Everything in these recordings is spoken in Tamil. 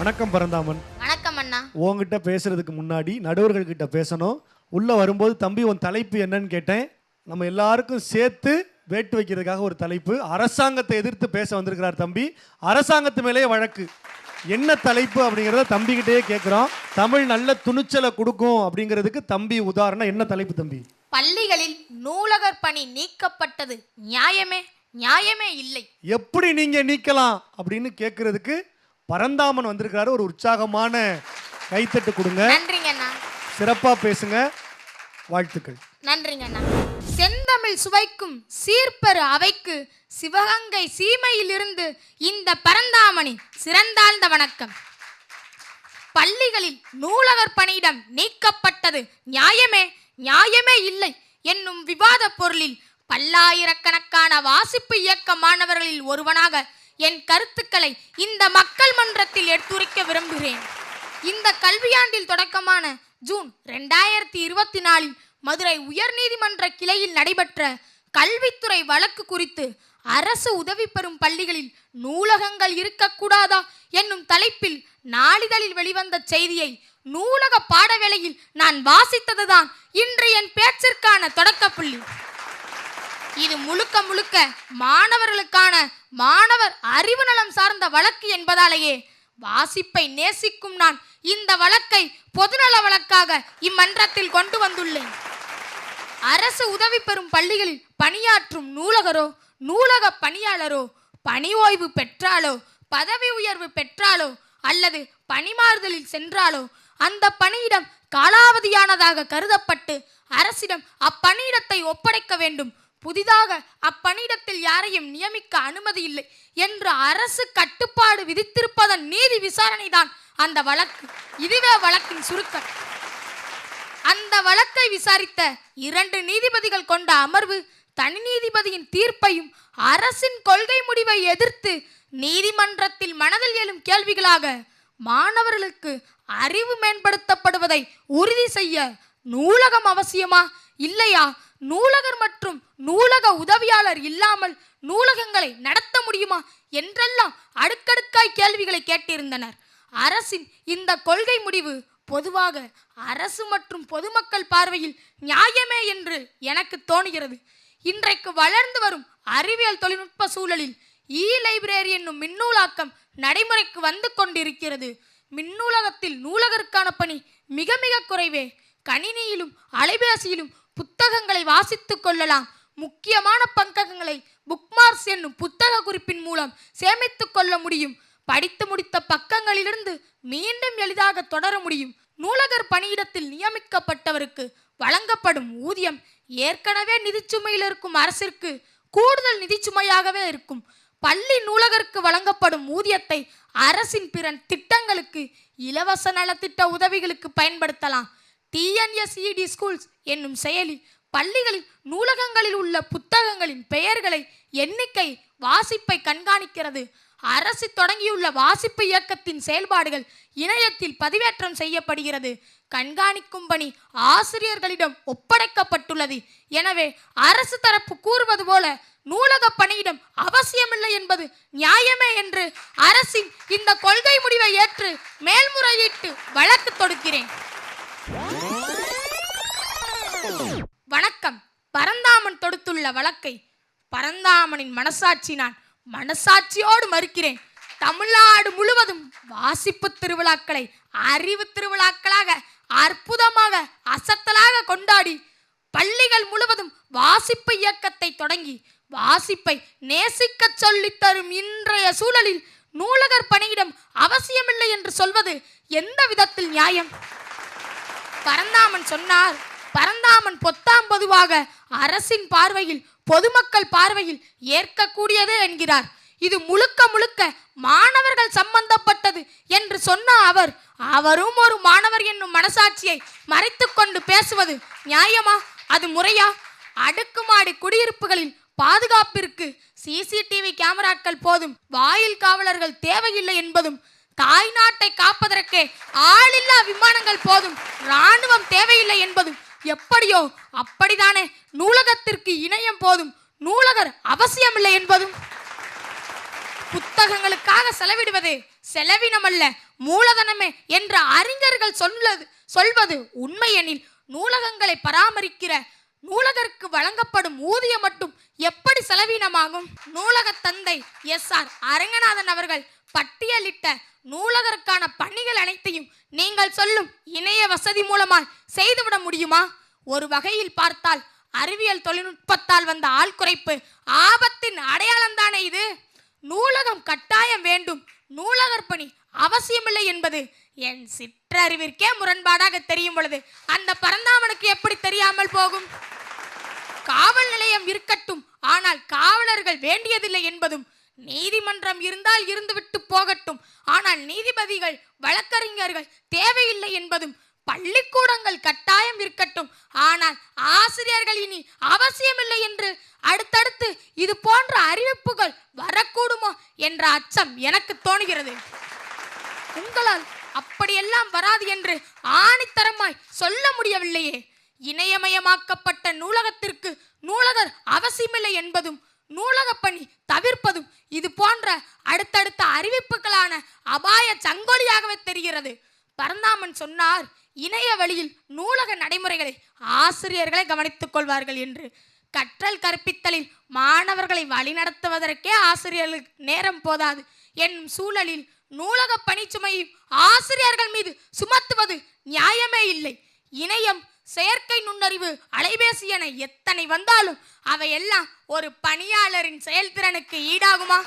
வணக்கம் பரந்தாமன். வணக்கம் அண்ணா. உன்கிட்ட பேசுறதுக்கு முன்னாடி நடுவர்கள் கிட்ட பேசணும். உள்ள வரும்போது தம்பி உன் தலைப்பு என்னன்னு கேட்டேன். நம்ம எல்லாருக்கும் சேர்த்து வேட்டு வைக்கிறதுக்காக ஒரு தலைப்பு. அரசாங்கத்தை எதிர்த்து பேச வந்திருக்கிறார் தம்பி. அரசாங்கத்து மேலேயே வழக்கு. என்ன தலைப்பு அப்படிங்கிறத தம்பிக்கிட்டே கேட்குறோம் தமிழ் நல்ல துணிச்சலை கொடுக்கும் அப்படிங்கிறதுக்கு தம்பி உதாரணம். என்ன தலைப்பு தம்பி? பள்ளிகளில் நூலகர் பணி நீக்கப்பட்டது நியாயமே? நியாயமே இல்லை. எப்படி நீங்க நீக்கலாம் அப்படின்னு கேட்கறதுக்கு பரந்தாமன் வந்திருக்கிறாரு. ஒரு உற்சாகமான கைத்தட்டு கொடுங்க. நன்றிங்க அண்ணா சிறப்பா பேசுங்க. வாழ்த்துக்கள். நன்றிங்க அண்ணா செந்தமிழ் சுவைக்கும் சீர்பெரு அவைக்கு சிவகங்கை சீமையிலிருந்து இந்த பரந்தாமணி சிறந்தாழ்ந்த வணக்கம். பள்ளிகளில் நூலகர் பணியிடம் நீக்கப்பட்டது நியாயமே? நியாயமே இல்லை என்னும் விவாத பொருளில் பல்லாயிரக்கணக்கான வாசிப்பு இயக்க மாணவர்களில் ஒருவனாக என் கருத்துக்களை இந்த மக்கள் மன்றத்தில் எடுத்துரைக்க விரும்புகிறேன். இந்த கல்வியாண்டில் தொடக்கமான ஜூன் ரெண்டாயிரத்தி இருபத்தி நாலில் மதுரை உயர்நீதிமன்ற கிளையில் நடைபெற்ற கல்வித்துறை வழக்கு குறித்து அரசு உதவி பெறும் பள்ளிகளில் நூலகங்கள் இருக்கக்கூடாதா என்னும் தலைப்பில் நாளிதழில் வெளிவந்த செய்தியை நூலக பாடவேளையில் நான் வாசித்ததுதான் இன்று என் பேச்சிற்கான தொடக்கப்புள்ளி. இது முழுக்க முழுக்க மாணவர்களுக்கான மாணவர் அறிவு நலம் சார்ந்த வழக்கு என்பதாலேயே வாசிப்பை நேசிக்கும் நான் இந்த வழக்கை பொதுநல வழக்காக இம்மன்றத்தில் கொண்டு வந்துள்ளேன். அரசு உதவி பெறும் பள்ளிகளில் பணியாற்றும் நூலகரோ நூலக பணியாளரோ பணி ஓய்வு பெற்றாலோ பதவி உயர்வு பெற்றாலோ அல்லது பணிமாறுதலில் சென்றாலோ அந்த பணியிடம் காலாவதியானதாக கருதப்பட்டு அரசிடம் அப்பணியிடத்தை ஒப்படைக்க வேண்டும் புதிதாக அப்பணியிடத்தில் யாரையும் நியமிக்க அனுமதி இல்லை என்று அரசு கட்டுப்பாடு விதித்திருப்பதன் நீதி விசாரணைதான் அந்த வழக்கு. இதுவே வழக்கின் சுருக்கம். அந்த வழக்கை விசாரித்த இரண்டு நீதிபதிகள் கொண்ட அமர்வு தனி நீதிபதியின் தீர்ப்பையும் அரசின் கொள்கை முடிவை எதிர்த்து நீதிமன்றத்தில் மனதில் எழும் கேள்விகளாக மாணவர்களுக்கு அறிவு மேம்படுத்தப்படுவதை உறுதி செய்ய நூலகம் அவசியமா? இல்லையா? நூலகர் மற்றும் நூலக உதவியாளர் இல்லாமல் நூலகங்களை நடத்த முடியுமா என்றெல்லாம் அடுக்கடுக்காய் கேள்விகளை கேட்டிருந்தனர். அரசின் இந்த கொள்கை முடிவு பொதுவாக அரசு மற்றும் பொதுமக்கள் பார்வையில் நியாயமே என்று எனக்கு தோணுகிறது. இன்றைக்கு வளர்ந்து வரும் அறிவியல் தொழில்நுட்ப சூழலில் இ லைப்ரரி என்னும் மின்னூலாக்கம் நடைமுறைக்கு வந்து கொண்டிருக்கிறது. மின்னூலகத்தில் நூலகருக்கான பணி மிக மிக குறைவே. கணினியிலும் அலைபேசியிலும் புத்தகங்களை வாசித்துக் கொள்ளலாம். முக்கியமான பங்ககங்களை புக்மார்க்ஸ் என்னும் புத்தக குறிப்பின் மூலம் சேமித்துக் கொள்ள முடியும். படித்து முடித்த பக்கங்களிலிருந்து மீண்டும் எளிதாக தொடர முடியும். நூலகர் பணியிடத்தில் நியமிக்கப்பட்டவருக்கு வழங்கப்படும் ஊதியம் ஏற்கனவே நிதிச்சுமையில் இருக்கும் அரசிற்கு கூடுதல் நிதிச்சுமையாகவே இருக்கும். பள்ளி நூலகருக்கு வழங்கப்படும் ஊதியத்தை அரசின் பிற திட்டங்களுக்கு இலவச நலத்திட்ட உதவிகளுக்கு பயன்படுத்தலாம். டிஎன்எஸ்இடி ஸ்கூல்ஸ் என்னும் செயலி பள்ளிகளில் நூலகங்களில் உள்ள புத்தகங்களின் பெயர்களை எண்ணிக்கை வாசிப்பை கண்காணிக்கிறது. அரசு தொடங்கியுள்ள வாசிப்பு இயக்கத்தின் செயல்பாடுகள் இணையத்தில் பதிவேற்றம் செய்யப்படுகிறது. கண்காணிக்கும் பணி ஆசிரியர்களிடம் ஒப்படைக்கப்பட்டுள்ளது. எனவே அரசு தரப்பு கூறுவது போல நூலக பணியிடம் அவசியமில்லை என்பது நியாயமே என்று அரசின் இந்த கொள்கை முடிவை ஏற்று மேல்முறையீட்டு வழக்கு தொடுக்கிறேன். வணக்கம். பரந்தாமன் தொடுத்துள்ள வழக்கை பரந்தாமனின் மனசாட்சி நான் மனசாட்சியோடு மறுக்கிறேன். தமிழ்நாடு முழுவதும் வாசிப்பு திருவிழாக்களை அறிவு திருவிழாக்களாக அற்புதமாக அசத்தலாக கொண்டாடி பள்ளிகள் முழுவதும் வாசிப்பு இயக்கத்தை தொடங்கி வாசிப்பை நேசிக்கச் சொல்லித் தரும் இன்றைய சூழலில் நூலகர் பணியிடம் அவசியமில்லை என்று சொல்வது எந்த விதத்தில் நியாயம்? பரந்தாமன் சொன்னார். பரந்தாமன் பொத்தாம் பொதுவாக அரசின் பார்வையில் பொதுமக்கள் பார்வையில் ஏற்கக்கூடியது என்கிறார். இது முழுக்க முழுக்க மாணவர்கள் சம்பந்தப்பட்டது என்று சொன்ன அவர் அவரும் ஒரு மாணவர் என்னும் மனசாட்சியை மறைத்துக்கொண்டு பேசுவது நியாயமா? அது முறையா? அடுக்குமாடி குடியிருப்புகளில் பாதுகாப்பிற்கு சிசிடிவி கேமராக்கள் போதும் வாயில் காவலர்கள் தேவையில்லை என்பதும் தாய் நாட்டை காப்பதற்கே ஆளில்லா விமானங்கள் போதும். ராணுவம் தேவையில்லை என்பதும் எப்படியோ அப்படிதானே. நூலகத்திற்கு இணையம் போதும். நூலகர் அவசியமில்லை என்பதும். புத்தகங்களுக்காக செலவிடுவது செலவினம் அல்ல மூலதனமே என்ற அறிஞர்கள் சொல்லது சொல்வது உண்மையெனில் நூலகங்களை பராமரிக்கிற நூலகருக்கு வழங்கப்படும் ஊதியம் மட்டும் எப்படி செலவீனமாகும்? நூலக தந்தை எஸ் ஆர் அரங்கநாதன் அவர்கள் பட்டியலிட்ட நூலகருக்கான பணிகள் அனைத்தையும் நீங்கள் சொல்லும் இணைய வசதி மூலமாய் செய்துவிட முடியுமா? ஒரு வகையில் பார்த்தால் அறிவியல் தொழில்நுட்பத்தால் வந்த ஆள் குறைப்பு ஆபத்தின் அடையாளம் தானே இது? நூலகம் கட்டாயம் வேண்டும். நூலகர் பணி அவசியமில்லை என்பது என் சிற்றறிவிற்கே முரண்பாடாக தெரியும் பொழுது அந்த பரந்தாமனுக்கு எப்படி தெரியாமல் போகும்? காவல் நிலையம் இருக்கட்டும். ஆனால் காவலர்கள் வேண்டியதில்லை என்பதும் நீதிமன்றம் இருந்தால் இருந்துவிட்டு போகட்டும். ஆனால் நீதிபதிகள் வழக்கறிஞர்கள் தேவையில்லை என்பதும் பள்ளிக்கூடங்கள் கட்டாயம் இருக்கட்டும். ஆனால் ஆசிரியர்கள் இனி அவசியமில்லை என்று அடுத்தடுத்து இது போன்ற அறிவிப்புகள் வரக்கூடுமோ என்ற அச்சம் எனக்கு தோணுகிறது. உங்களால் அப்படியெல்லாம் வராது என்று ஆணித்தரமாய் சொல்ல முடியவில்லையே. இணையமயமாக்கப்பட்ட நூலகத்திற்கு நூலகர் அவசியமில்லை என்பதும் நூலகப் பணி தவிர்ப்பதும் போன்ற அடுத்தடுத்த அறிவிப்புகளான அபாய சங்கொலியாகவே தெரிகிறது. பரந்தாமன் சொன்னார் இணைய வழியில் நூலக நடைமுறைகளை ஆசிரியர்களை கவனித்துக் கொள்வார்கள் என்று. கற்றல் கற்பித்தலில் மாணவர்களை வழிநடத்துவதற்கே ஆசிரியர்களுக்கு நேரம் போதாது. என்னும் சூழலில் நூலக பணிச்சுமையை ஆசிரியர்கள் மீது சுமத்துவது நியாயமே இல்லை. இணையம் செயற்கை நுண்ணறிவு அலைபேசி என எத்தனை வந்தாலும் அவையெல்லாம் ஒரு பணியாளரின் செயல்திறனுக்கு ஈடாகுமா?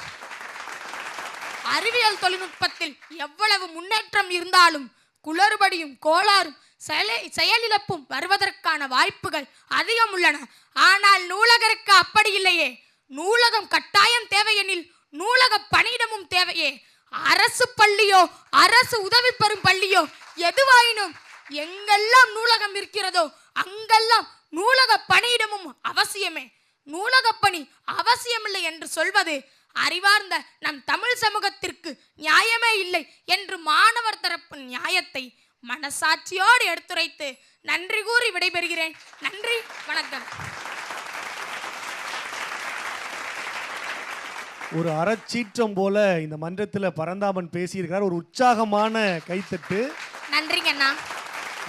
அறிவியல் தொழில்நுட்பத்தில் எவ்வளவு முன்னேற்றம் இருந்தாலும் குளறுபடியும் கோளாறும் செயலிழப்பும் வருவதற்கான வாய்ப்புகள் அதிகம் உள்ளன. ஆனால் நூலகருக்கு அப்படி இல்லையே. நூலகம் கட்டாயம் தேவையெனில் நூலக பணியிடமும் தேவையே. அரசு பள்ளியோ அரசு உதவி பெறும் பள்ளியோ எதுவாயினும் எங்கெல்லாம் நூலகம் இருக்கிறதோ அங்கெல்லாம் நூலக பணியிடமும் அவசியமே. நூலகப் பணி அவசியமில்லை என்று சொல்வது அறிவார்ந்த நம் தமிழ் சமூகத்திற்கு நியாயமே இல்லை என்று மாணவர் தரப்பு நியாயத்தை மனசாட்சியோடு எடுத்துரைத்து நன்றி கூறி விடைபெறுகிறேன். நன்றி வணக்கம். ஒரு அறச்சீற்றம் போல இந்த மன்றத்தில் பரந்தாமன் பேசியிருக்கிறார். ஒரு உற்சாகமான கைத்தட்டு. நன்றிங்க அண்ணா.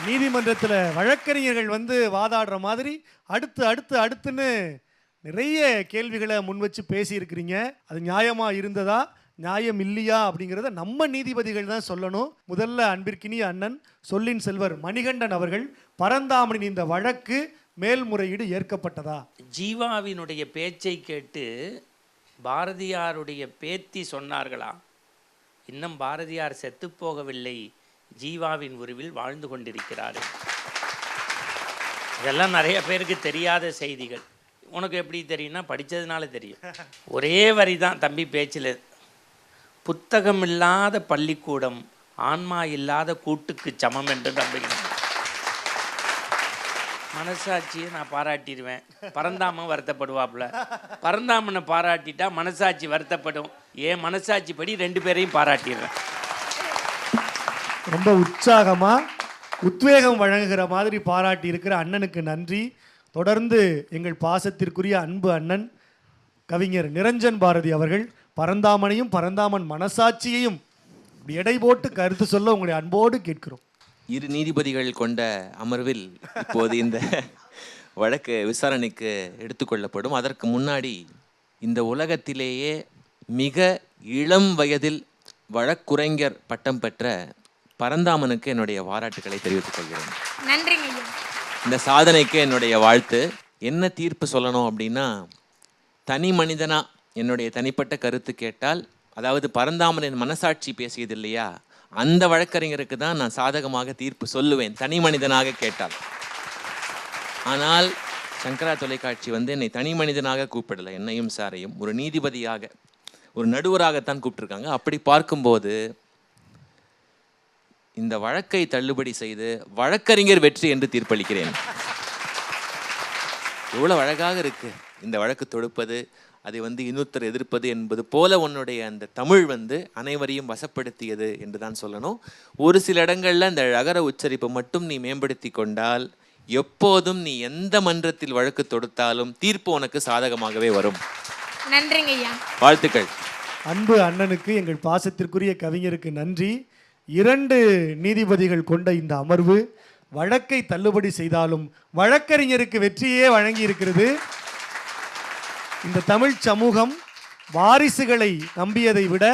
நீதிமன்றத்தில் வழக்கறிஞர்கள் வந்து வாதாடுற மாதிரி அடுத்து அடுத்து அடுத்துன்னு நிறைய கேள்விகளை முன் வச்சு பேசியிருக்கிறீங்க. அது நியாயமா இருந்ததா? நியாயம் இல்லையா? அப்படிங்கிறத நம்ம நீதிபதிகள் தான் சொல்லணும். முதல்ல அன்பிற்கினிய அண்ணன் சொல்லின் செல்வர் மணிகண்டன் அவர்கள் பரந்தாமனின் இந்த வழக்கு மேல்முறையீடு ஏற்கப்பட்டதா? ஜீவாவினுடைய பேச்சை கேட்டு பாரதியாருடைய பேத்தி சொன்னார்களா? இன்னும் பாரதியார் செத்துப்போகவில்லை ஜீவாவின் உருவில் வாழ்ந்து கொண்டிருக்கிறார். இதெல்லாம் நிறைய பேருக்கு தெரியாத செய்திகள். உனக்கு எப்படி தெரியும்னா படித்ததுனால தெரியும். ஒரே வரி தான் தம்பி பேச்சில். புத்தகம் இல்லாத பள்ளிக்கூடம் ஆன்மா இல்லாத கூட்டுக்கு சமம் என்று நம்புகிறேன் மனசாட்சியை நான் பாராட்டிடுவேன். பரந்தாமன் வருத்தப்படுவாப்புல. பரந்தாமனை பாராட்டிட்டா மனசாட்சி வருத்தப்படும். ஏன் மனசாட்சி படி ரெண்டு பேரையும் பாராட்டிடுறேன் ரொம்ப உற்சாகமாக உத்வேகம் வழங்குகிற மாதிரி பாராட்டி இருக்கிற அண்ணனுக்கு நன்றி. தொடர்ந்து எங்கள் பாசத்திற்குரிய அன்பு அண்ணன் கவிஞர் நிரஞ்சன் பாரதி அவர்கள் பரந்தாமனையும் பரந்தாமன் மனசாட்சியையும் எடை போட்டு கருத்து சொல்ல உங்களை அன்போடு கேட்கிறோம். இரு நீதிபதிகள் கொண்ட அமர்வில் இப்போது இந்த வழக்கு விசாரணைக்கு எடுத்துக்கொள்ளப்படும் அதற்கு முன்னாடி இந்த உலகத்திலேயே மிக இளம் வயதில் வழக்குரைஞர் பட்டம் பெற்ற பரந்தாமனுக்கு என்னுடைய பாராட்டுக்களை தெரிவித்துக் கொள்கிறேன். ஐயா இந்த சாதனைக்கு என்னுடைய வாழ்த்து. என்ன தீர்ப்பு சொல்லணும் அப்படின்னா தனி மனிதனாக என்னுடைய தனிப்பட்ட கருத்து கேட்டால் அதாவது பரந்தாமனின் மனசாட்சி பேசியது இல்லையா? அந்த வழக்கறிஞருக்கு தான் நான் சாதகமாக தீர்ப்பு சொல்லுவேன் தனி மனிதனாக கேட்டால். ஆனால் சங்கரா தொலைக்காட்சி வந்து என்னை தனி மனிதனாக கூப்பிடலை என்னையும் சாரையும். ஒரு நீதிபதியாக ஒரு நடுவராகத்தான் கூப்பிட்டுருக்காங்க. அப்படி பார்க்கும்போது இந்த வழக்கை தள்ளுபடி செய்து வழக்கறிஞர் வெற்றி என்று தீர்ப்பளிக்கிறேன். எவ்வளவு அழகாக இருக்கு. இந்த வழக்கு தொடுப்பது அதை வந்து இன்னொருத்தர் எதிர்ப்பது என்பது போல உன்னுடைய அந்த தமிழ் வந்து அனைவரையும் வசப்படுத்தியது என்று தான் சொல்லணும். ஒரு சில இடங்கள்ல இந்த அகர உச்சரிப்பை மட்டும் நீ மேம்படுத்தி கொண்டால் எப்போதும் நீ எந்த மன்றத்தில் வழக்கு தொடுத்தாலும் தீர்ப்பு உனக்கு சாதகமாகவே வரும். நன்றிங்க ஐயா. வாழ்த்துக்கள். அன்பு அண்ணனுக்கு எங்கள் பாசத்திற்குரிய கவிஞருக்கு நன்றி. இரண்டு நீதிபதிகள் கொண்ட இந்த அமர்வு வழக்கை தள்ளுபடி செய்தாலும் வழக்கறிஞருக்கு வெற்றியே வழங்கி இருக்கிறது இந்த தமிழ் சமூகம் வாரிசுகளை நம்பியதை விட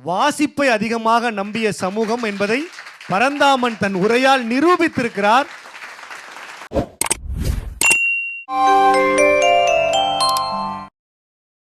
வாசிப்பை அதிகமாக நம்பிய சமூகம் என்பதை பரந்தாமன் தன் உரையால் நிரூபித்திருக்கிறார்.